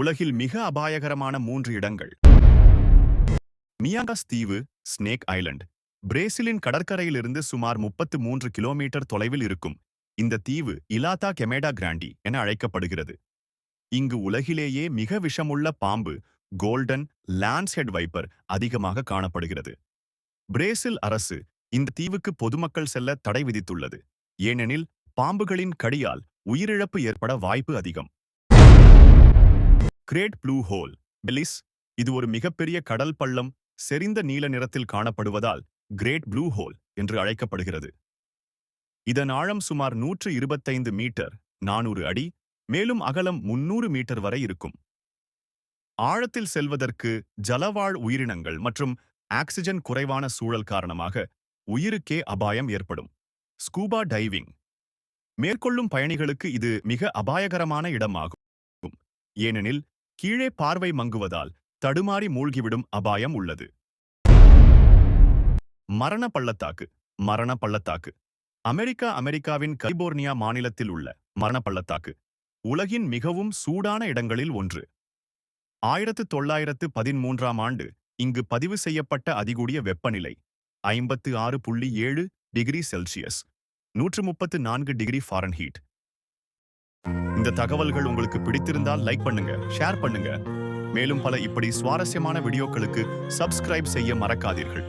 உலகில் மிக அபாயகரமான மூன்று இடங்கள். மியாகாஸ் தீவு ஸ்னேக் ஐலண்ட். பிரேசிலின் கடற்கரையிலிருந்து சுமார் முப்பத்து மூன்று கிலோமீட்டர் தொலைவில் இருக்கும். இந்த தீவு இலாத்தா கெமேடா கிராண்டி என அழைக்கப்படுகிறது. இங்கு உலகிலேயே மிக விஷமுள்ள பாம்பு கோல்டன் லான்ஸ்ஹெட் வைப்பர் அதிகமாக காணப்படுகிறது. பிரேசில் அரசு இந்த தீவுக்கு பொதுமக்கள் செல்ல தடை விதித்துள்ளது. ஏனெனில் பாம்புகளின் கடியால் உயிரிழப்பு ஏற்பட வாய்ப்பு அதிகம். கிரேட் ப்ளூ ஹோல் பெலிஸ் இது ஒரு மிகப்பெரிய கடல் பள்ளம் செறிந்த நீல நிறத்தில் காணப்படுவதால் கிரேட் ப்ளூ ஹோல் என்று அழைக்கப்படுகிறது. இதன் ஆழம் சுமார் நூற்று இருபத்தைந்து மீட்டர் நானூறு அடி மேலும் அகலம் முன்னூறு மீட்டர் வரை இருக்கும். ஆழத்தில் செல்வதற்கு ஜலவாழ் உயிரினங்கள் மற்றும் ஆக்சிஜன் குறைவான சூழல் காரணமாக உயிருக்கே அபாயம் ஏற்படும். ஸ்கூபா டைவிங் மேற்கொள்ளும் பயணிகளுக்கு இது மிக அபாயகரமான இடமாகும். ஏனெனில் கீழே பார்வை மங்குவதால் தடுமாறி மூழ்கிவிடும் அபாயம் உள்ளது. மரண பள்ளத்தாக்கு மரண பள்ளத்தாக்கு அமெரிக்கா அமெரிக்காவின் கலிபோர்னியா மாநிலத்தில் உள்ள மரண பள்ளத்தாக்கு உலகின் மிகவும் சூடான இடங்களில் ஒன்று. ஆயிரத்து தொள்ளாயிரத்து பதிமூன்றாம் ஆண்டு இங்கு பதிவு செய்யப்பட்ட அதிகூடிய வெப்பநிலை ஐம்பத்து ஆறு புள்ளி ஏழு டிகிரி செல்சியஸ் நூற்று முப்பத்து நான்கு டிகிரி ஃபாரன்ஹீட். இந்த தகவல்கள் உங்களுக்கு பிடித்திருந்தால் லைக் பண்ணுங்க ஷேர் பண்ணுங்க. மேலும் பல இப்படி சுவாரஸ்யமான வீடியோக்களுக்கு சப்ஸ்கிரைப் செய்ய மறக்காதீர்கள்.